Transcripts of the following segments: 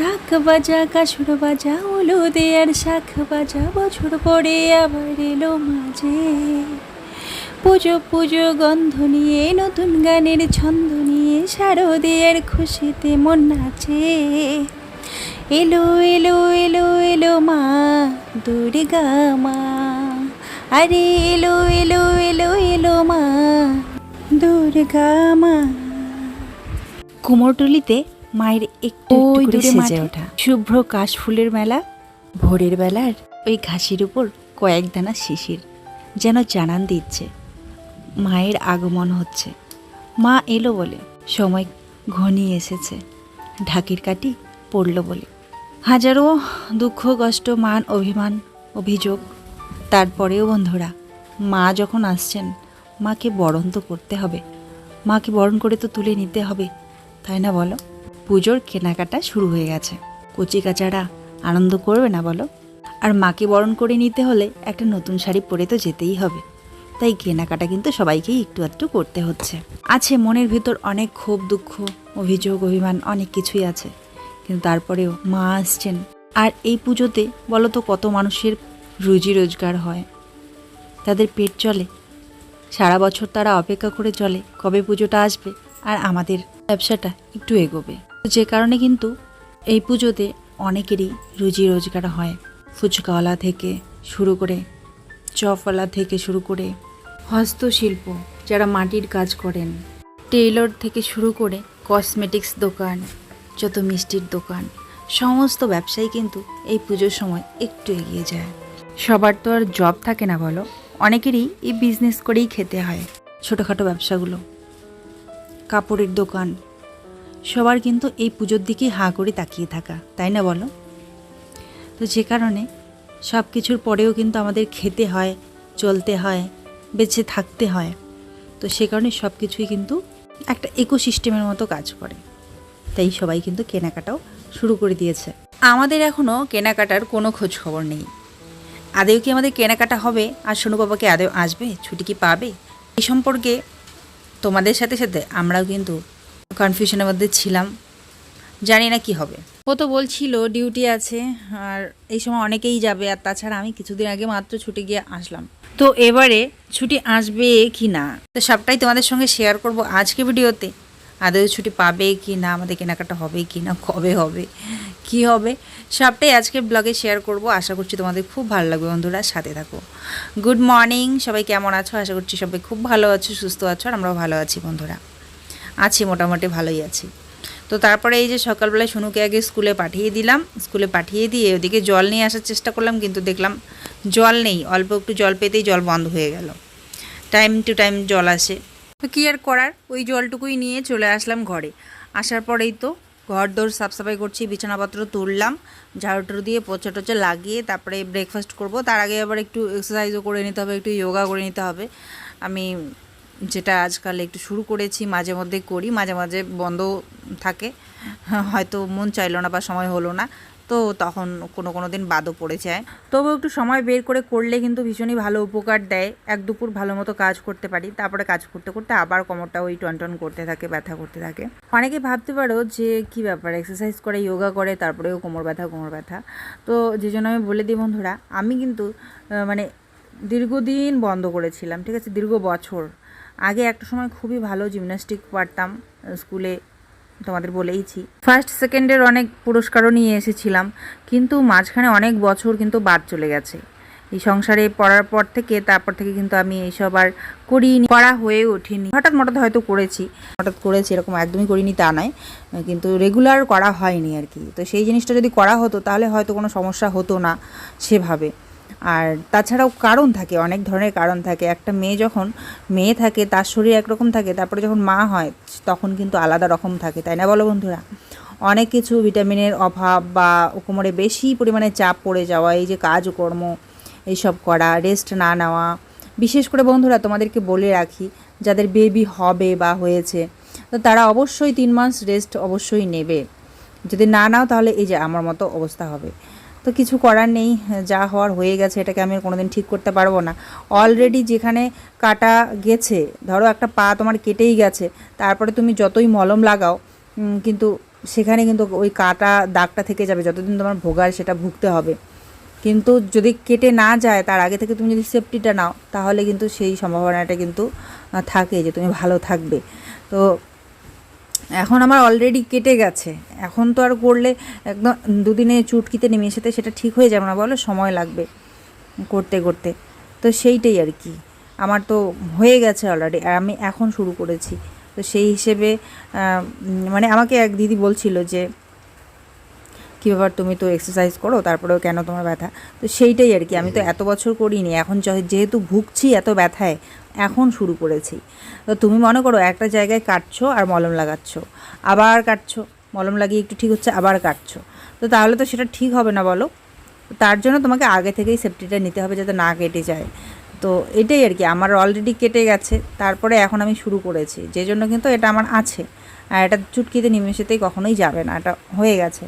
ঢাক বাজা কাসুর বাজা উলু দেয়ার শাখ বাজা, বছর পরে আবার এলো মাঝে। পুজো পুজো, গন্ধ নিয়ে, নতুন গানের ছন্দ নিয়ে শারদীয়ার খুশিতে মন নাচে। এলো এলো এলো এলো মা, দুর্গা মা, আরে এলো এলো এলো এলো মা, দুর্গা মা। কুমোরটুলিতে মায়ের একটু ওই দূরে সেজে ওঠা। শুভ্র কাশফুলের মেলা ভোরের বেলার ওই ঘাসের উপর কয়েক দানা শিশির যেন জানান দিচ্ছে মায়ের আগমন হচ্ছে। মা এলো বলে সময় ঘনিয়ে এসেছে ঢাকির কাটি পড়ল বলে। হাজারো দুঃখ কষ্ট মান অভিমান অভিযোগ। তারপরেও বন্ধুরা মা যখন আসছেন মাকে বরণ তো করতে হবে। মাকে বরণ করে তো তুলে নিতে হবে তাই না বলো? পুজোর কেনাকাটা শুরু হয়ে গেছে। কচি কাচারা আনন্দ করবে না বলো? আর মাকে বরণ করে নিতে হলে একটা নতুন শাড়ি পরে তো যেতেই হবে। তাই কেনাকাটা কিন্তু সবাইকেই একটু একটু করতে হচ্ছে। আছে মনের ভিতর অনেক ক্ষোভ, দুঃখ, অভিযোগ, অভিমান, অনেক কিছুই আছে। কিন্তু তারপরেও মা আসছেন। আর এই পুজোতে বলো তো কত মানুষের রুজি রোজগার হয়? তাদের পেট চলে। সারা বছর তারা অপেক্ষা করে চলে কবে পুজোটা আসবে? আর আমাদের ব্যবসাটা একটু এগোবে। যে কারণে কিন্তু এই পুজোতে অনেকেরই রুজি রোজগার হয়। ফুচকাওয়ালা থেকে শুরু করে চপওয়ালা থেকে শুরু করে হস্তশিল্প, যারা মাটির কাজ করেন, টেইলর থেকে শুরু করে কসমেটিক্স দোকান, যত মিষ্টির দোকান, সমস্ত ব্যবসায়ী কিন্তু এই পুজোর সময় একটু এগিয়ে যায়। সবার তো আর জব থাকে না বলো, অনেকেরই এই বিজনেস করেই খেতে হয়। ছোটোখাটো ব্যবসাগুলো, কাপড়ের দোকান সবার কিন্তু এই পুজোর দিকেই হাঁ করে তাকিয়ে থাকা, তাই না বলো? তো যে কারণে সব কিছুর পরেও কিন্তু আমাদের খেতে হয়, চলতে হয়, বেঁচে থাকতে হয়। তো সে কারণে সব কিছুই কিন্তু একটা ইকোসিস্টেমের মতো কাজ করে। তাই সবাই কিন্তু কেনাকাটাও শুরু করে দিয়েছে। আমাদের এখনও কেনাকাটার কোনো খোঁজ খবর নেই। আদেও কি আমাদের কেনাকাটা হবে? আর সোনু বাবাকে আদেও আসবে? ছুটি কি পাবে? এই সম্পর্কে তোমাদের সাথে সাথে আমরাও কিন্তু কনফিউশনের মধ্যে ছিলাম। জানি না কি হবে। ও তো বলছিল ডিউটি আছে, আর এই সময় অনেকেই যাবে, আর তাছাড়া আমি কিছুদিন আগে মাত্র ছুটি গিয়ে আসলাম। তো এবারে ছুটি আসবে কি না? তো সবটাই তোমাদের সঙ্গে শেয়ার করব আজকে ভিডিওতে। আদৌ ছুটি পাবে কি না? আমাদের কেনাকাটা হবে কি না? কবে হবে? কি হবে? সবটাই আজকে ব্লগে শেয়ার করব। আশা করছি তোমাদের খুব ভালো লাগবে বন্ধুরা, সাথে থাকো। গুড মর্নিং সবাই কেমন আছো? আশা করছি সবাই খুব ভালো আছো, সুস্থ আছো, আর আমরাও ভালো আছি বন্ধুরা। আছি, মোটামুটি ভালোই আছি। তো তারপরে এই যে সকালবেলায় সোনুকে আগে স্কুলে পাঠিয়ে দিলাম, স্কুলে পাঠিয়ে দিয়ে ওদিকে জল নিয়ে আসার চেষ্টা করলাম, কিন্তু দেখলাম জল নেই, অল্প একটু জল পেতেই জল বন্ধ হয়ে গেল। টাইম টু টাইম জল আসে। তো কী আর করার? ওই জলটুকুই নিয়ে চলে আসলাম ঘরে। আসার পরেই তো ঘর দোর সাফসাফাই করছি, বিছানাপত্র তুললাম ঝাড়ু দিয়ে পচা টচা লাগিয়ে তারপরে ব্রেকফাস্ট করব। তার আগে আবার একটু এক্সারসাইজও করে নিতে হবে, একটু যোগা করে নিতে হবে। আমি যেটা আজকাল একটু শুরু করেছি, মাঝে মধ্যে করি, মাঝে মাঝে বন্ধ থাকে। হয়তো মন চাইলো না বা সময় হলো না, তো তখন কোনো কোনো দিন বাদও পড়ে যায়। তবু একটু সময় বের করে করলে কিন্তু ভীষণই ভালো উপকার দেয়। এক দুপুর ভালো মতো কাজ করতে পারি, তারপরে কাজ করতে করতে আবার কোমরটা ওই টনটন করতে থাকে, ব্যথা করতে থাকে। অনেকে ভাবতে পারো যে কি ব্যাপার এক্সারসাইজ করে যোগা করে, তারপরেও কোমর ব্যথা কোমর ব্যথা। তো যে জন্য আমি বলে দিই বন্ধুরা, আমি কিন্তু মানে দীর্ঘদিন বন্ধ করেছিলাম, ঠিক আছে? দীর্ঘ বছর। আগে একটা সময় খুবই ভালো জিমন্যাস্টিক পারতাম, স্কুলে তোমাদের বলেইছি। ফার্স্ট সেকেন্ডের অনেক পুরস্কারও নিয়ে এসেছিলাম, কিন্তু মাঝখানে অনেক বছর কিন্তু বাদ চলে গেছে। এই সংসারে পড়ার পর থেকে, তারপর থেকে কিন্তু আমি এইসব আর করিনি, করা হয়ে ওঠেনি। হঠাৎ হঠাৎ হয়তো করেছি, হঠাৎ করেছি, এরকম একদমই করিনি তা নয়, কিন্তু রেগুলার করা হয়নি আর কি। তো সেই জিনিসটা যদি করা হতো, তাহলে হয়তো কোনো সমস্যা হতো না সেভাবে। আর তাছাড়াও কারণ থাকে, অনেক ধরনের কারণ থাকে। একটা মেয়ে যখন, মেয়ে থাকে, তার শরীর একরকম থাকে, তারপরে যখন মা হয়, তখন কিন্তু আলাদা রকম থাকে, তাই না বলো বন্ধুরা? অনেক কিছু ভিটামিনের অভাব বা কোমরে বেশি পরিমাণে চাপ পড়ে যাওয়া, এই যে কাজকর্ম, এইসব করা রেস্ট না নেওয়া। বিশেষ করে বন্ধুরা, তোমাদেরকে বলে রাখি, যাদের বেবি হবে বা হয়েছে, তো তারা অবশ্যই তিন মাস রেস্ট অবশ্যই নেবে। যদি না নাও, তাহলে এই যে আমার মতো অবস্থা হবে। তো কিছু করার নেই, যা হওয়ার হয়ে গেছে, এটাকে আমি আর কোনোদিন ঠিক করতে পারব না। অলরেডি যেখানে কাটা গেছে, ধরো একটা পা তোমার কেটেই গেছে, তারপরে তুমি যতই মলম লাগাও কিন্তু সেখানে কিন্তু ওই কাটা দাগটা থেকে যাবে, যতদিন তোমার ভোগার সেটা ভুগতে হবে। কিন্তু যদি কেটে না যায়, তার আগে থেকে তুমি যদি সেফটিটা নাও, তাহলে কিন্তু সেই সম্ভাবনাটা কিন্তু থাকে যে তুমি ভালো থাকবে। তো এখন আমার অলরেডি কেটে গেছে। এখন তো আর করলে একদম দুদিনে চুটকিতে নিমেষেতে সেটা ঠিক হয়ে যাবে না বলো সময় লাগবে করতে করতে। তো সেইটাই আর কি। আমার তো হয়ে গেছে অলরেডি আর আমি এখন শুরু করেছি। তো সেই হিসেবে মানে আমাকে এক দিদি বলছিল যে কী ব্যাপার তুমি তো এক্সারসাইজ করো তারপরেও কেন তোমার ব্যথা? তো সেইটাই আর কি আমি তো এত বছর করিনি এখন যেহেতু ভুগছি এত ব্যথায় এখন শুরু করেছি। তো তুমি মনে করো একটা জায়গায় কাটছো আর মলম লাগাচ্ছ। আবার কাটছো, মলম লাগিয়ে একটু ঠিক হচ্ছে, আবার কাটছো। তো তাহলে তো সেটা ঠিক হবে না বলো? তার জন্য তোমাকে আগে থেকেই সেফটিটা নিতে হবে যাতে না কেটে যায়। তো এটাই আর কি, আমার অলরেডি কেটে গেছে, তারপরে এখন আমি শুরু করেছি। যে জন্য কিন্তু এটা আমার আছে। আর এটা চুটকিতে নিমেষেতেই কখনোই যাবে না, এটা হয়ে গেছে।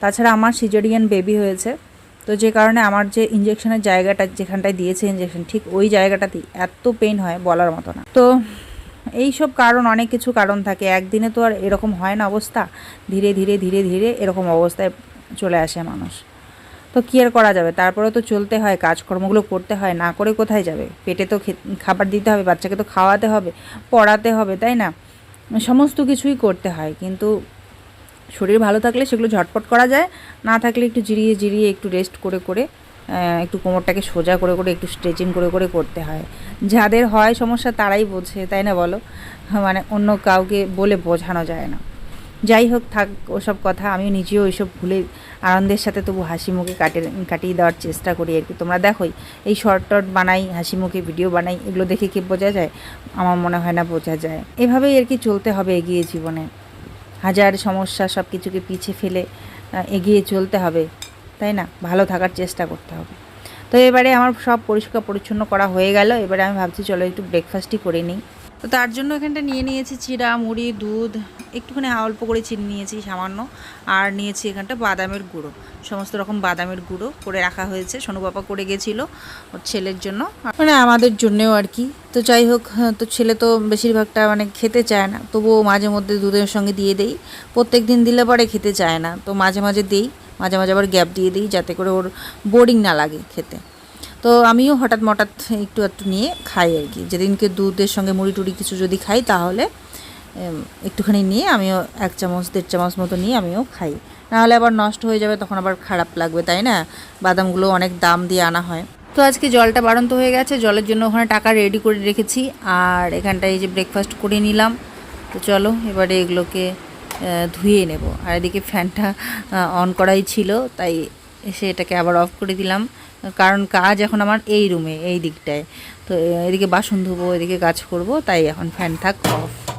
তাছাড়া আমার সিজারিয়ান বেবি হয়েছে। তো যে কারণে আমার যে ইঞ্জেকশনের জায়গাটা যেখানটায় দিয়েছে ইঞ্জেকশন ঠিক ওই জায়গাটাতেই এত পেন হয় বলার মতো না। তো এই সব কারণ, অনেক কিছু কারণ থাকে। একদিনে তো আর এরকম হয় না অবস্থা। ধীরে ধীরে ধীরে ধীরে এরকম অবস্থায় চলে আসে মানুষ। তো কী আর করা যাবে? তারপরে তো চলতে হয়, কাজকর্মগুলো করতে হয়, না করে কোথায় যাবে? পেটে তো খাবার দিতে হবে, বাচ্চাকে তো খাওয়াতে হবে, পড়াতে হবে, তাই না? সমস্ত কিছুই করতে হয়। কিন্তু শরীর ভালো থাকলে সেগুলো ঝটপট করা যায়, না থাকলে একটু জিরিয়ে জিরিয়ে একটু রেস্ট করে করে একটু কোমরটাকে সোজা করে করে একটু স্ট্রেচিং করে করে করতে হয়। যাদের হয় সমস্যা তারাই বোঝে, তাই না বলো? মানে অন্য কাউকে বলে বোঝানো যায় না। যাই হোক, থাক, ওসব কথা আমি নিজেও ওইসব ভুলে আনন্দের সাথে তবু হাসি মুখে কাটিয়ে কাটিয়ে দেওয়ার চেষ্টা করি আর কি। তোমরা দেখোই, এই শর্ট টর্ট বানাই, হাসি মুখে ভিডিও বানাই, এগুলো দেখে কি বোঝা যায়? আমার মনে হয় না বোঝা যায়। এভাবেই আর কি চলতে হবে এগিয়ে জীবনে। হাজার সমস্যা সব কিছুকে পিছিয়ে ফেলে এগিয়ে চলতে হবে, তাই না? ভালো থাকার চেষ্টা করতে হবে। তো এবারে আমার সব পরিষ্কার পরিচ্ছন্ন করা হয়ে গেল। এবারে আমি ভাবছি, চলো একটু ব্রেকফাস্টই করে নিই। তো তার জন্য এখানটা নিয়ে নিয়েছি চিড়া মুড়ি দুধ একটুখানি অল্প করে চিনি নিয়েছি সামান্য আর নিয়েছি এখানটা বাদামের গুঁড়ো। সমস্ত রকম বাদামের গুঁড়ো করে রাখা হয়েছে। সোনু বাবা করে গেছিল ওর ছেলের জন্য। মানে আমাদের জন্যেও আর কি। তো যাই হোক হ্যাঁ, তো ছেলে তো বেশিরভাগটা মানে খেতে চায় না। তবুও মাঝে মধ্যে দুধের সঙ্গে দিয়ে দেই। প্রত্যেক দিন দিলে পরে খেতে চায় না। তো মাঝে মাঝে দিই। মাঝে মাঝে আবার গ্যাপ দিয়ে দিই যাতে করে ওর বোরিং না লাগে খেতে। তো আমিও হঠাৎ মঠাৎ একটু একটু নিয়ে খাই আর কি। যেদিনকে দুধের সঙ্গে মুড়ি টুড়ি কিছু যদি খাই তাহলে একটুখানি নিয়ে আমিও এক চামচ, দেড় চামচ মতো নিয়ে আমিও খাই। নাহলে আবার নষ্ট হয়ে যাবে, তখন আবার খারাপ লাগবে, তাই না? বাদামগুলো অনেক দাম দিয়ে আনা হয়। তো আজকে জলটা বাড়ন্ত হয়ে গেছে, জলের জন্য ওখানে টাকা রেডি করে রেখেছি। আর এখানটায় এই যে ব্রেকফাস্ট করে নিলাম। তো চলো, এবারে এগুলোকে ধুয়ে নেব। আর এদিকে ফ্যানটা অন করাই ছিল, তাই এসে এটাকে আবার অফ করে দিলাম। কারণ কাজ এখন আমার এই রুমে, এই দিকটায়। তো এদিকে বাসন ধুবো, এদিকে কাজ করব, তাই এখন ফ্যান থাক অফ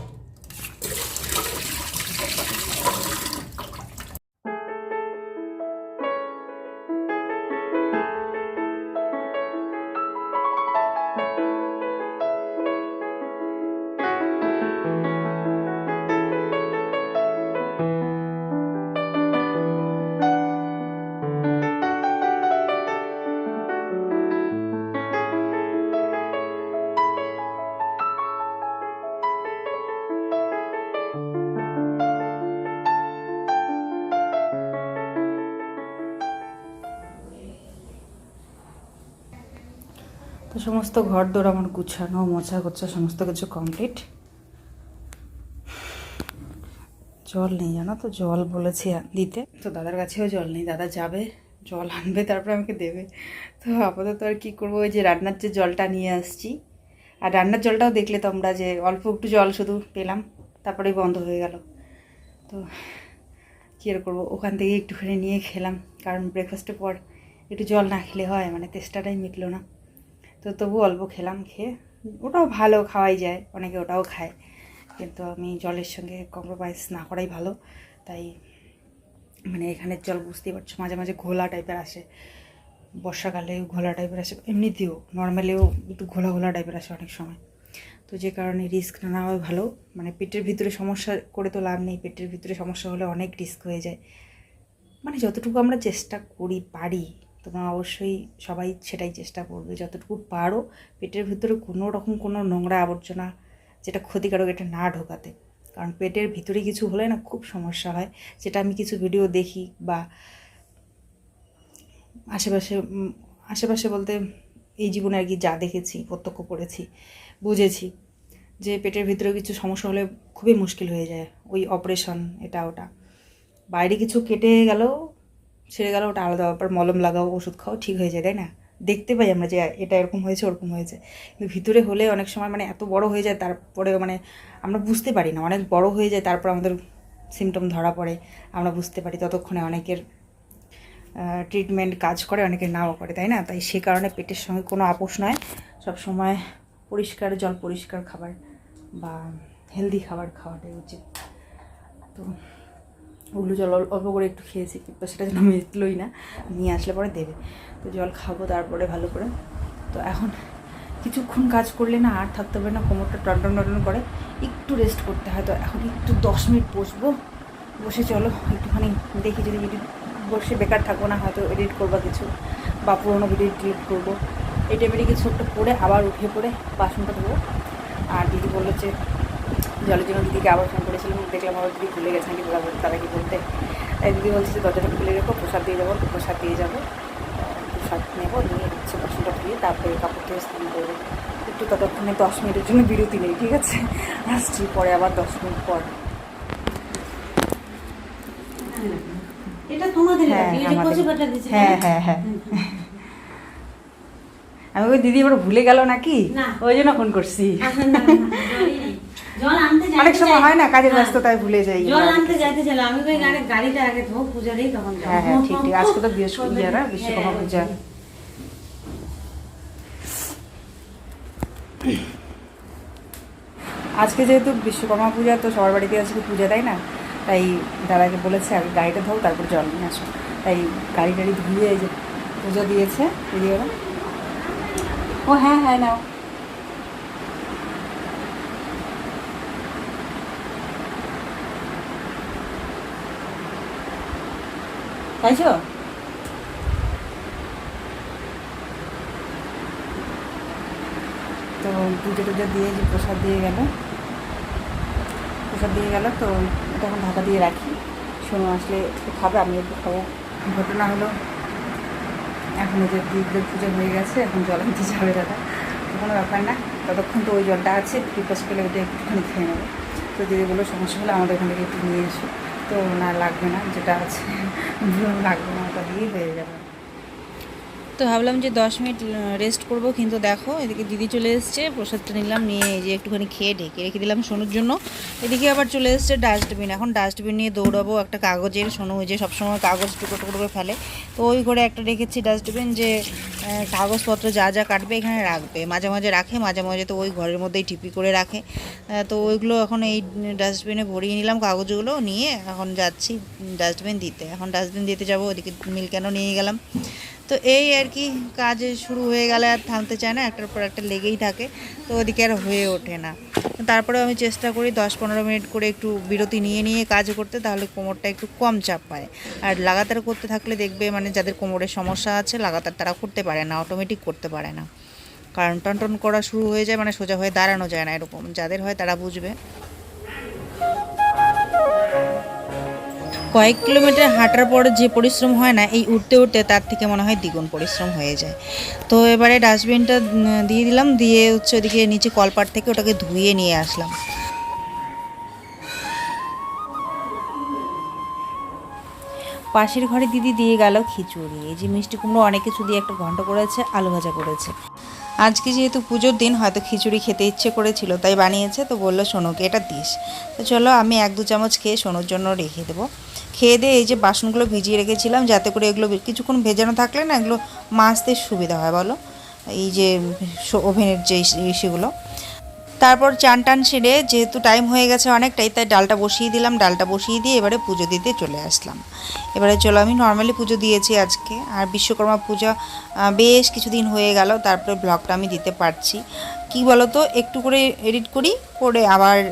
তো সমস্ত ঘর দোর আমার গুছানো, মোছা গোছা, সমস্ত কিছু কমপ্লিট জল নেই, জানো তো? জল বলেছি দিতে। তো দাদার কাছেও জল নেই। দাদা যাবে, জল আনবে, তারপরে আমাকে দেবে। তো আপাতত আর কী করব? ওই যে রান্নার যে জলটা নিয়ে আসছি। আর রান্নার জলটাও দেখলে তোমরা যে অল্প একটু জল শুধু পেলাম, তারপরেই বন্ধ হয়ে গেল। তো কী আর করব? ওখান থেকে একটুখানি নিয়ে খেলাম। কারণ ব্রেকফাস্টের পর একটু জল না খেলে হয় মানে তেষ্টাটাই মিটলো না। তো তবু অল্প খেলাম খেয়ে, ওটাও ভালো খাওয়াই যায়, অনেকে ওটাও খায়। কিন্তু আমি জলের সঙ্গে কম্প্রোমাইজ না করাই ভালো। তাই মানে এখানের জল বুঝতেই পারছ, মাঝে মাঝে ঘোলা টাইপের আসে। বর্ষাকালে ঘোলা টাইপের আসে, এমনিতেও নর্মালিও একটু ঘোলা ঘোলা টাইপের আসে অনেক সময়। তো যে কারণে রিস্ক না নেওয়াই ভালো। মানে পেটের ভিতরে সমস্যা করে তো লাভ নেই, পেটের ভিতরে সমস্যা হলে অনেক রিস্ক হয়ে যায়। মানে যতটুকু আমরা চেষ্টা করি পারি তোমরা অবশ্যই সবাই সেটাই চেষ্টা করবে। যতটুকু পারো পেটের ভিতরে কোনো রকম কোনো নোংরা আবর্জনা যেটা ক্ষতিকারক এটা না ঢোকাতে। কারণ পেটের ভিতরে কিছু হলে না খুব সমস্যা হয়। যেটা আমি কিছু ভিডিও দেখি বা আশেপাশে আশেপাশে বলতে এই জীবনে আর কি যা দেখেছি, প্রত্যক্ষ করেছি, বুঝেছি যে পেটের ভিতরে কিছু সমস্যা হলে খুবই মুশকিল হয়ে যায় ওই অপারেশন এটা ওটা। বাইরে কিছু কেটে গেল ছেড়ে গেল, ওটা আলাদা ব্যাপার, মলম লাগাও, ওষুধ খাও, ঠিক হয়ে যায়, তাই না? দেখতে পাই আমরা যে এটা এরকম হয়েছে, ওরকম হয়েছে। কিন্তু ভিতরে হলে অনেক সময় মানে এত বড় হয়ে যায় তারপরে মানে আমরা বুঝতে পারি না। অনেক বড় হয়ে যায়, তারপর আমাদের সিমটম ধরা পড়ে। আমরা বুঝতে পারি ততক্ষণে অনেকের ট্রিটমেন্ট কাজ করে অনেকে নাও করে, তাই না? তাই সে কারণে পেটের সঙ্গে কোনো আপোষ নয়। সবসময় পরিষ্কার জল, পরিষ্কার খাবার বা হেলদি খাবার খাওয়াটাই উচিত। তো উল্লু জল অল- অল্প করে একটু খেয়েছি, কিন্তু সেটা যেন মেটলোই না। নিয়ে আসলে পরে দেবে। তো জল খাব তারপরে ভালো করে। তো এখন কিছুক্ষণ কাজ করলে না আর থাকতে হবে না, কোমরটা টনটন টনটন করে একটু রেস্ট করতে হয়। তো এখন একটু দশ মিনিট বসবো। বসে চলো, একটুখানি দেখি যদি এডিট, বসে বেকার থাকব না, হয়তো এডিট করব কিছু, বা পুরোনো ভিডিও ডিলিট করব। এই টাইপেরই কিছু একটা করে আবার উঠে পড়ে বাসনটা ধোবো। আর দিদি বলল যে জলের জন্য দিদিকে আবার ফোন করেছিলাম দেখলাম আবার দিদি ভুলে গেছে নাকি বলা তারা কি বলতে। তাই দিদি বলছে যে দরজাটা খুলে রেখো প্রসাদ দিয়ে যাব প্রসাদ দিয়ে যাব। প্রসাদ নেব নিয়ে হচ্ছে বাসনটা ধুয়ে তারপরে কাপড় ধুয়ে স্নান করব। একটু ততক্ষণে দশ মিনিটের জন্য বিরতি নেই ঠিক আছে? আসছি পরে আবার দশ মিনিট পর। হ্যাঁ হ্যাঁ হ্যাঁ হ্যাঁ। আমি ওই দিদি এবার ভুলে গেল নাকি? ওই জন্য ফোন করছি। নেই। জল আনতে যাইতে অনেক সময় হয় না কাজের হ্যাঁ। ব্যস্ততায় ভুলে যাই জল আনতে যাইতে ছিল আমি গাড়ি গাড়িটা আগে ধো পূজা দেই তখন হ্যাঁ হ্যাঁ ঠিক ঠিক। আজকে তো বিশ্বকর্মা হ্যাঁ, পূজা। আজকে যেহেতু বিশ্বকর্মা পূজা তো সবার বাড়িতে আজকে পূজা তাই না? তাই দাদাকে বলেছে আগে গাড়িটা ধোও তারপর জল নিয়ে আসো। তাই গাড়ি টাড়ি ধুয়ে যে পুজো দিয়েছে দিদি ওরা। ও হ্যাঁ হ্যাঁ নাও। খাইছো তো পুজো টুজো দিয়ে যে প্রসাদ দিয়ে গেল। প্রসাদ দিয়ে গেল, তো এটা এখন ঢাকা দিয়ে রাখি। শোনো আসলে একটু খাবে আমি একটু খাব। ঘটনা হলো, এখন যে দিদিদের পুজো হয়ে গেছে, এখন জল আনতে যাবে দাদা। কোনো ব্যাপার না, ততক্ষণ তো ওই জলটা আছে পিপাস পেলে ওইটা একটুখানি খেয়ে নেবে। তো দিদি বলল সমস্যা হলে আমাদের এখান থেকে একটু নিয়ে এসো। তো ওনার লাগবে না যেটা আছে লাগবে না ওটা দিয়েই হয়ে যাবে। তো ভাবলাম যে দশ মিনিট রেস্ট করব, কিন্তু দেখো, এদিকে দিদি চলে এসছে, প্রসাদটা নিলাম, নিয়ে যে একটুখানি খেয়ে ঢেকে রেখে দিলাম সোনুর জন্য। এদিকে আবার চলে এসছে ডাস্টবিন এখন ডাস্টবিন নিয়ে দৌড়াবো একটা কাগজের, সোনু যে সবসময় কাগজ টুকরো টুকরো করে ফেলে। তো ওই করে একটা রেখেছি ডাস্টবিন যে কাগজপত্র যা যা কাটবে এখানে রাখবে। মাঝে মাঝে রাখে, মাঝে মাঝে তো ওই ঘরের মধ্যেই টিপি করে রাখে। তো ওইগুলো এখন এই ডাস্টবিনে ভরিয়ে নিলাম কাগজগুলো, নিয়ে এখন যাচ্ছি ডাস্টবিন দিতে। এখন ডাস্টবিন দিতে যাব, ওদিকে মিল কেন নিয়ে গেলাম। তো এই আর কি কাজ শুরু হয়ে গেলে আর থামতে চায় না, একটার পর একটা লেগেই থাকে, তো ওদিকে আর হয়ে ওঠে না। তারপরেও আমি চেষ্টা করি দশ পনেরো মিনিট করে একটু বিরতি নিয়ে নিয়ে কাজ করতে, তাহলে কোমরটা একটু কম চাপ পায়। আর লাগাতার করতে থাকলে দেখবে মানে যাদের কোমরের সমস্যা আছে, লাগাতার তারা করতে পারে না অটোমেটিক করতে পারে না। কারণ টনটন করা শুরু হয়ে যায় মানে সোজা হয়ে দাঁড়ানো যায় না এরকম, যাদের হয় তারা বুঝবে। কয়েক কিলোমিটার হাঁটার পর যে পরিশ্রম হয় না, এই উঠতে উঠতে তার থেকে মনে হয় দ্বিগুণ পরিশ্রম হয়ে যায়। তো এবারে ডাস্টবিনটা দিয়ে দিলাম, দিয়ে হচ্ছে ওদিকে নিচে কলপাট থেকে ওটাকে ধুয়ে নিয়ে আসলাম। পাশের ঘরে দিদি দিয়ে গেল খিচুড়ি। এই যে মিষ্টি কুমড়ো অনেক কিছু দিয়ে একটা ঘন্ট করেছে, আলু ভাজা করেছে। আজকে যেহেতু পুজোর দিন, হয়তো খিচুড়ি খেতে ইচ্ছে করেছিল, তাই বানিয়েছে, তো বলল, সোনুকে এটা দিস। তো চলো, আমি এক দু চামচ খেয়ে সোনুর জন্য রেখে দেবো। খেয়ে দিয়ে এই যে বাসনগুলো ভিজিয়ে রেখেছিলাম, যাতে করে এগুলো কিছুক্ষণ ভেজানো থাকলে না এগুলো মাছতে সুবিধা হয়, বলো? এই যে ওভেনের যে ইস- সেগুলো। তারপর চান টান সেরে যেহেতু টাইম হয়ে গেছে অনেকটাই, তাই ডালটা বসিয়ে দিলাম। ডালটা বসিয়ে দিয়ে এবারে পুজো দিতে চলে আসলাম। এবারে চলো, আমি নর্মালি পুজো দিয়েছি আজকে। আর বিশ্বকর্মা পূজা বেশ কিছুদিন হয়ে গেল, তারপরে ব্লগটা আমি দিতে পারছি। কি বলো তো একটু করে এডিট করি, করে আবার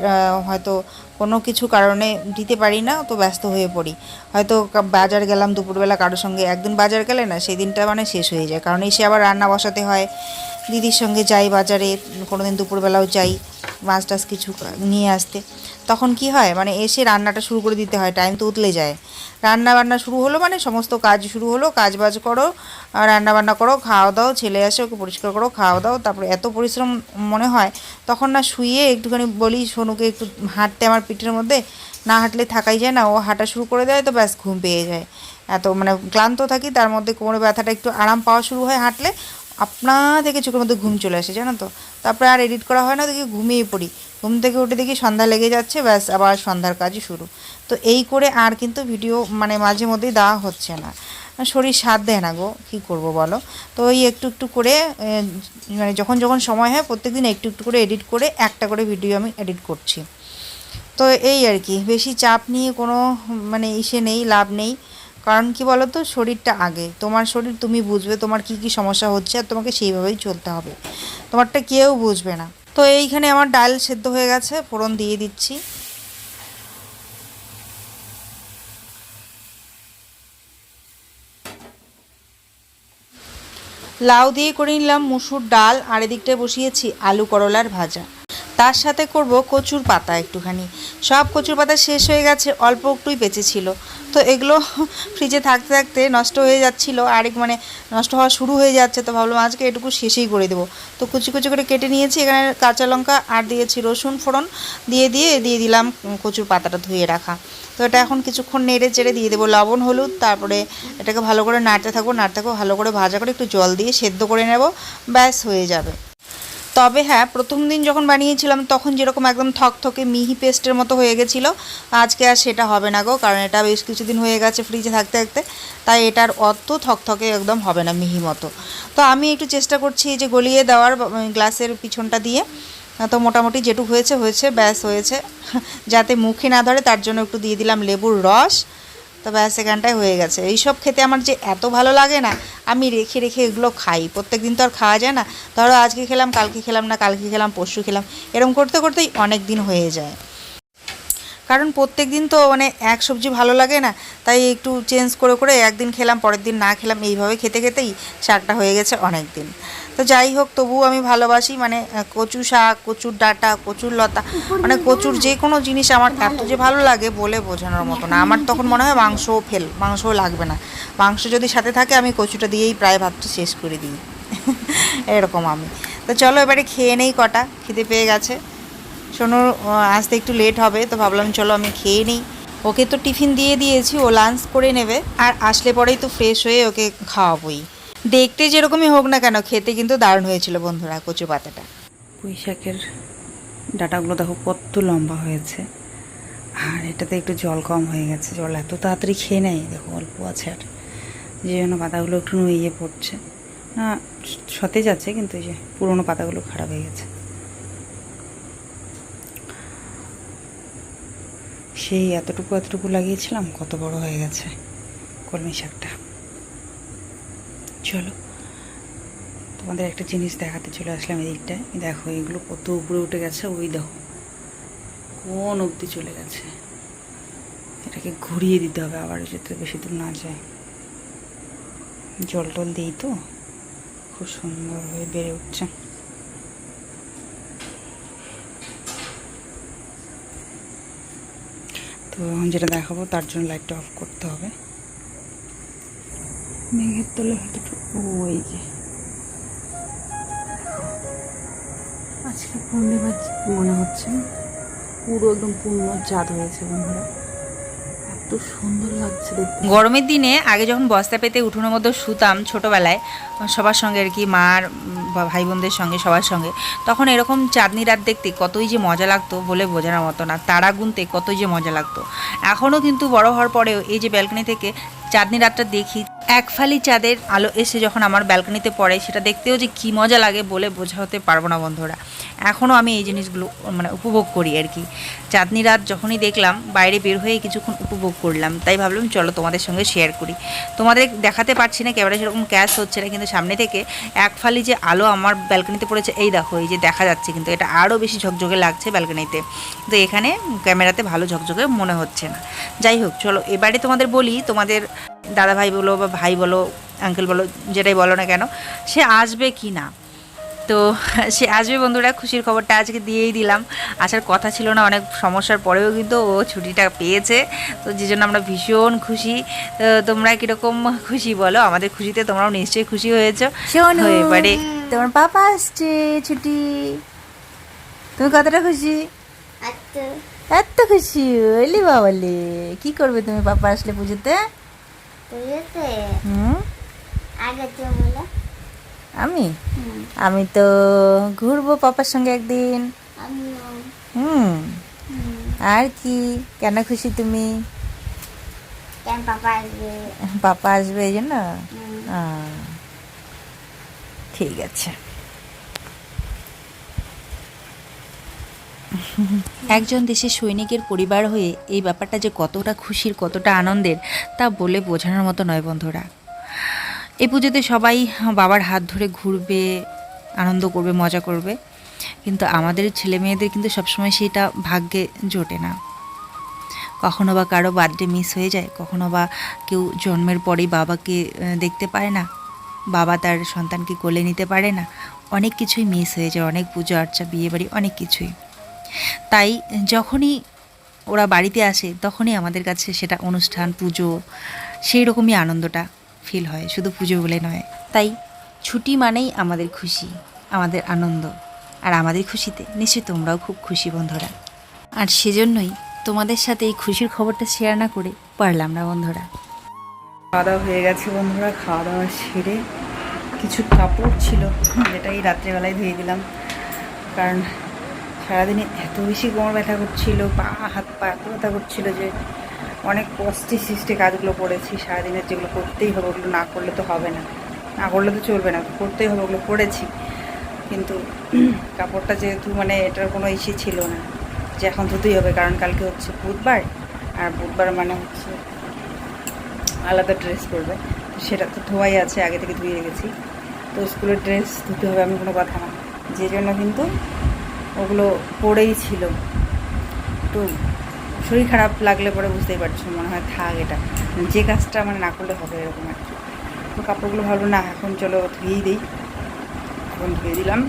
হয়তো কোনো কিছু কারণে দিতে পারি না, তো ব্যস্ত হয়ে পড়ি। হয়তো বাজার গেলাম দুপুরবেলা কারোর সঙ্গে, একদিন বাজার গেলে না সেই দিনটা মানে শেষ হয়ে যায়। কারণ এসে আবার রান্না বসাতে হয়, দিদির সঙ্গে যাই বাজারে কোনো দিন দুপুরবেলাও যাই, মাছ টাছ কিছু নিয়ে আসতে। তখন কি হয়? মানে এসে রান্নাটা শুরু করে দিতে হয় টাইম তো উতলে যায়। রান্না বান্না শুরু হলো মানে সমস্ত কাজ শুরু হলো কাজ বাজ করো রান্না বান্না করো, খাওয়া দাও, ছেলে আসে ওকে পরিষ্কার করো, খাওয়া দাও, তারপরে এত পরিশ্রম মনে হয়, তখন না শুয়ে একটুখানি বলি, সোনুকে একটু হাঁটতে আমার পিঠের মধ্যে, না হাঁটলে থাকাই যায় না, ও হাঁটা শুরু করে দেয় তো ব্যাস ঘুম পেয়ে যায়। এত মানে ক্লান্ত থাকি, তার মধ্যে কোমরে ব্যথাটা একটু আরাম পাওয়া শুরু হয় হাঁটলে আপনা থেকে চোখের মধ্যে ঘুম চলে আসে, জানো তো? তারপরে আর এডিট করা হয় না, দেখি ঘুমিয়ে পড়ি। ঘুম থেকে উঠে দেখি সন্ধ্যা লেগে যাচ্ছে, ব্যাস, আবার সন্ধ্যার কাজই শুরু। তো এই করে আর কিন্তু ভিডিও মানে মাঝে মধ্যেই দেওয়া হচ্ছে না। শরীর সাথ দেয় না গো, কী করব বলো? তো ওই একটু একটু করে মানে যখন যখন সময় হয় প্রত্যেকদিন একটু একটু করে এডিট করে একটা করে ভিডিও আমি এডিট করছি। তো এই আর কি, বেশি চাপ নিয়ে কোনো মানে ইসে নেই, লাভ নেই। কারণ কি বলো তো শরীরটা আগে। তোমার শরীর তুমি বুঝবে তোমার কি কি সমস্যা হচ্ছে আর তোমাকে সেইভাবেই চলতে হবে। তোমারটা কেউ বুঝবে না। তো এইখানে আমার ডাল সেদ্ধ হয়ে গেছে, ফোড়ন দিয়ে দিচ্ছি। লাউ দিয়ে করে নিলাম মুসুর ডাল, আর এদিকটায় বসিয়েছি আলু করলার ভাজা। তার সাথে করব কচুর পাতা একটুখানি। সব কচুর পাতা শেষ হয়ে গেছে, অল্প একটুই বেঁচে ছিল। তো এগুলো ফ্রিজে থাকতে থাকতে নষ্ট হয়ে যাচ্ছিল, আরেক মানে নষ্ট হওয়া শুরু হয়ে যাচ্ছে। তো ভাবলাম আজকে এটুকু শেষেই করে দেবো। তো কুচি কুচি করে কেটে নিয়েছি, এখানে কাঁচা লঙ্কা আর দিয়েছি রসুন ফোড়ন। দিয়ে দিয়ে দিয়ে দিলাম কচুর পাতাটা ধুয়ে রাখা। তো এটা এখন কিছুক্ষণ নেড়ে চেড়ে দিয়ে দেবো, লবণ, হলুদ, তারপরে এটাকে ভালো করে নাড়তে থাকব নাড়তে থাকব, ভালো করে ভাজা করে একটু জল দিয়ে সেদ্ধ করে নেব, ব্যাস হয়ে যাবে। তবে হ্যাঁ প্রথম দিন যখন বানিয়েছিলাম, তখন যেরকম একদম থকথকে মিহি পেস্টের মতো হয়ে গেছিল, আজকে আর সেটা হবে না গো, কারণ এটা বেশ কিছুদিন হয়ে গেছে ফ্রিজে থাকতে থাকতে, তাই এটার অত থকথকে একদম হবে না মিহি মতো। তো আমি একটু চেষ্টা করছি যে গলিয়ে দেওয়ার গ্লাসের পিছনটা দিয়ে তো মোটামুটি যেটুকু হয়েছে হয়েছে, ব্যাস হয়েছে। যাতে মুখে না ধরে, তার জন্য একটু দিয়ে দিলাম লেবুর রস তো ব্যাস এখানটায় হয়ে গেছে। এইসব খেতে আমার যে এত ভালো লাগে না, আমি রেখে রেখে এগুলো খাই। প্রত্যেক দিন তো আর খাওয়া যায় না। ধরো আজকে খেলাম, কালকে খেলাম না, কালকে খেলাম, পরশু খেলাম। এরকম করতে করতেই অনেক দিন হয়ে যায়। কারণ প্রত্যেক দিন তো মানে এক সবজি ভালো লাগে না, তাই একটু চেঞ্জ করে করে একদিন খেলাম, পরের দিন না খেলাম, এইভাবে খেতে খেতেই শাকটা হয়ে গেছে অনেক দিন তো যাই হোক, তবুও আমি ভালোবাসি মানে কচু শাক, কচুর ডাঁটা, কচুর লতা মানে কচুর যে কোনো জিনিস আমার এত যে ভালো লাগে বলে বোঝানোর মতো না। আমার তখন মনে হয় মাংসও ফেল মাংসও লাগবে না। মাংস যদি সাথে থাকে, আমি কচুটা দিয়েই প্রায় ভাতটা শেষ করে দিই। এরকম আমি। তো চলো, এবারে খেয়ে নেই কটা, খিদে পেয়ে গেছে। শোনো আসতে একটু লেট হবে, তো ভাবলাম চলো আমি খেয়ে নিই। ওকে তো টিফিন দিয়ে দিয়েছি, ও লাঞ্চ করে নেবে, আর আসলে পরেই তো ফ্রেশ হয়ে ওকে খাওয়াবোই। দেখতে যেরকমই হোক না কেন, খেতে কিন্তু দারুণ হয়েছিল বন্ধুরা কচু পাতাটা। পুঁই শাকের ডাটাগুলো দেখো কত লম্বা হয়েছে। আর এটাতে একটু জল কম হয়ে গেছে, জল এত তাড়াতাড়ি খেয়ে নেয়, দেখো অল্প আছে আর। যে জন্য পাতাগুলো একটু নুইয়ে পড়ছে। না, সতেজ আছে, কিন্তু এই যে পুরোনো পাতাগুলো খারাপ হয়ে গেছে। সেই এতটুকু এতটুকু লাগিয়েছিলাম, কত বড় হয়ে গেছে কলমি শাকটা। চলো। তোমাদের একটা জিনিস দেখাতে চলে আসলাম এদিকটায় দেখো, এগুলো কত উপরে উঠে গেছে, ওই দেখো। কোন অবধি চলে গেছে। এটাকে ঘুরিয়ে দিতে হবে আবার, যাতে বেশি দূর না যায়। জল টল দিই তো? খুব সুন্দর হয়ে বেড়ে উঠছে। তো যেটা দেখাবো, তার জন্য লাইটটা অফ করতে হবে। মেঘের তলে হয়তো ওই যে। আজকে পূর্ণিমা মনে হচ্ছে পুরো একদম পূর্ণ চাঁদ হয়েছে বন্ধুরা। এত সুন্দর লাগছে গরমের দিনে আগে যখন বস্তা পেতে উঠোনের মধ্যে শুতাম ছোটোবেলায়, সবার সঙ্গে আর কি, মার বা ভাই বোনদের সঙ্গে, সবার সঙ্গে, তখন এরকম চাঁদনি রাত দেখতে কতই যে মজা লাগতো বলে বোঝানোর মতো না। তারা গুনতে কতই যে মজা লাগতো। এখনও কিন্তু বড় হওয়ার পরেও এই যে ব্যালকনি থেকে চাঁদনি রাতটা দেখি এক ফালি চাঁদের আলো এসে যখন আমার ব্যালকনিতে পড়ে, সেটা দেখতেও যে কী মজা লাগে বলে বোঝাতে পারব না বন্ধুরা। এখনও আমি এই জিনিসগুলো মানে উপভোগ করি আর কি। চাঁদনি রাত যখনই দেখলাম, বাইরে বের হয়ে কিছুক্ষণ উপভোগ করলাম। তাই ভাবলাম, চলো তোমাদের সঙ্গে শেয়ার করি। তোমাদের দেখাতে পারছি না ক্যামেরা সেরকম ক্যাশ হচ্ছে না, কিন্তু সামনে থেকে এক ফালি যে আলো আমার ব্যালকনিতে পড়েছে, এই দেখো, এই যে দেখা যাচ্ছে কিন্তু, এটা আরও বেশি ঝকঝকে লাগছে ব্যালকনিতে। তো এখানে ক্যামেরাতে ভালো ঝকঝকে মনে হচ্ছে না। যাই হোক, চলো, এবারে তোমাদের বলি, তোমাদের দাদা ভাই বলো বা ভাই বলো আঙ্কেল বলো যেটাই বলো না কেন সে আসবে কি না? তো সে আসবে বন্ধুরা খুশির খবরটা আজকে দিয়েই দিলাম। আসার কথা ছিল না অনেক সমস্যার পরেও কিন্তু ও ছুটিটা পেয়েছে। তো যে জন্য আমরা ভীষণ খুশি। তো তোমরা কীরকম খুশি বলো? আমাদের খুশিতে তোমরাও নিশ্চয়ই খুশি হয়েছো। এবারে তোমার পাপা আসছে ছুটি। তুমি কতটা খুশি? এত। খুশি হইলি বাবালে। কি করবে তুমি পাপা আসলে পুজোতে? আমি? আমি তো ঘুরবো পাপার সঙ্গে একদিন। হুম। আর কি? কেন খুশি তুমি? পাপা আসবে? এই জন্য? ঠিক আছে। একজন দেশের সৈনিকের পরিবার হয়ে এই ব্যাপারটা যে কতটা খুশির, কতটা আনন্দের, তা বলে বোঝানোর মতো নয় বন্ধুরা। এই পুজোতে সবাই বাবার হাত ধরে ঘুরবে, আনন্দ করবে, মজা করবে। কিন্তু আমাদের ছেলে মেয়েদের কিন্তু সবসময় সেটা ভাগ্যে জোটে না। কখনো বা কারও বার্থডে মিস হয়ে যায়, কখনো বা কেউ জন্মের পরেই বাবাকে দেখতে পায় না, বাবা তার সন্তানকে কোলে নিতে পারে না। অনেক কিছুই মিস হয়ে যায়, অনেক পুজো আর্চা বিয়েবাড়ি, অনেক কিছুই। তাই যখনই ওরা বাড়িতে আসে, তখনই আমাদের কাছে সেটা অনুষ্ঠান, পুজো, সেই রকমই আনন্দটা ফিল হয়। শুধু পুজো বলে নয়। তাই ছুটি মানেই আমাদের খুশি, আমাদের আনন্দ। আর আমাদের খুশিতে নিশ্চয়ই তোমরাও খুব খুশি, বন্ধুরা। আর সেজন্যই তোমাদের সাথে এই খুশির খবরটা শেয়ার না করে পারলাম না, বন্ধুরা। খাওয়া দাওয়া হয়ে গেছে, বন্ধুরা। খাওয়া দাওয়া সেরে কিছু কাপড় ছিল যেটা এই রাত্রেবেলায় ধুয়ে দিলাম। কারণ সারাদিনে এত বেশি কোমর ব্যথা করছিল, পা, হাত, পা এত ব্যথা করছিল যে অনেক কষ্টে সৃষ্টে কাজগুলো করেছি। সারাদিনের যেগুলো করতেই হবে ওগুলো না করলে তো হবে না। না করলে তো চলবে না, করতেই হবে ওগুলো করেছি। কিন্তু কাপড়টা যেহেতু মানে এটার কোনো ইসি ছিল না, যে এখন ধুতেই হবে, কারণ কালকে হচ্ছে বুধবার, আর বুধবার মানে হচ্ছে আলাদা ড্রেস পরবে। সেটা তো ধোয়াই আছে, আগে থেকে ধুয়ে রেখেছি। তো স্কুলের ড্রেস ধুতে হবে আমি কোনো কথা না। যে জন্য কিন্তু ওগুলো পরেই ছিল। একটু শরীর খারাপ লাগলে পরে বুঝতেই পারছ, মনে হয় থাক এটা। যে কাজটা মানে না করলে হবে এরকম আর কি। তো কাপড়গুলো ভালো না, এখন চলো ধুয়েই দিই। এখন ধুয়ে দিলাম।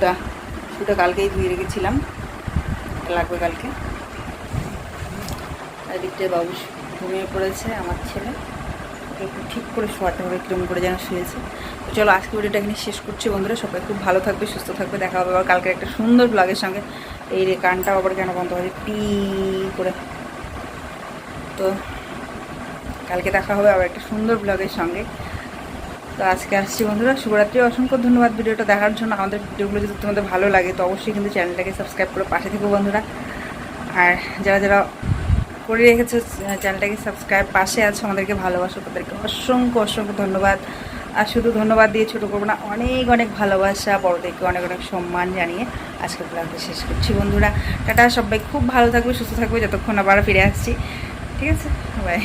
তা শুধু কালকেই ধুয়ে রেখেছিলাম। লাগবে কালকে। এদিকটায় বাবু ঘুমিয়ে পড়েছে, আমার ছেলে। ওকে একটু ঠিক করে শোয়াতে হবে কিরম করে যেন শুয়েছে তো চলো আজকে ভিডিওটা এখানে শেষ করছি বন্ধুরা। সবাই খুব ভালো থাকবে, সুস্থ থাকবে। দেখা হবে আবার কালকে একটা সুন্দর ব্লগের সঙ্গে। এই রে কানটা আবার কেন বন্ধ হবে পি করে। তো কালকে দেখা হবে আবার একটা সুন্দর ব্লগের সঙ্গে। তো আজকে আসছি বন্ধুরা। শুভরাত্রি। অসংখ্য ধন্যবাদ ভিডিওটা দেখার জন্য। আমাদের ভিডিওগুলো যদি তোমাদের ভালো লাগে, তো অবশ্যই কিন্তু চ্যানেলটাকে সাবস্ক্রাইব করে পাশে থেকো বন্ধুরা। আর যারা যারা করে রেখেছো, চ্যানেলটাকে সাবস্ক্রাইব পাশে আছো, আমাদেরকে ভালোবাসো, তাদেরকে অসংখ্য অসংখ্য ধন্যবাদ। আর শুধু ধন্যবাদ দিয়ে ছোটো করব না, অনেক অনেক ভালোবাসা, বড়দেরকে অনেক অনেক সম্মান জানিয়ে আজকে ব্লগটা শেষ করছি বন্ধুরা। টাটা সবাই, খুব ভালো থাকবে, সুস্থ থাকবে, যতক্ষণ আবার ফিরে আসছি। ঠিক আছে বাই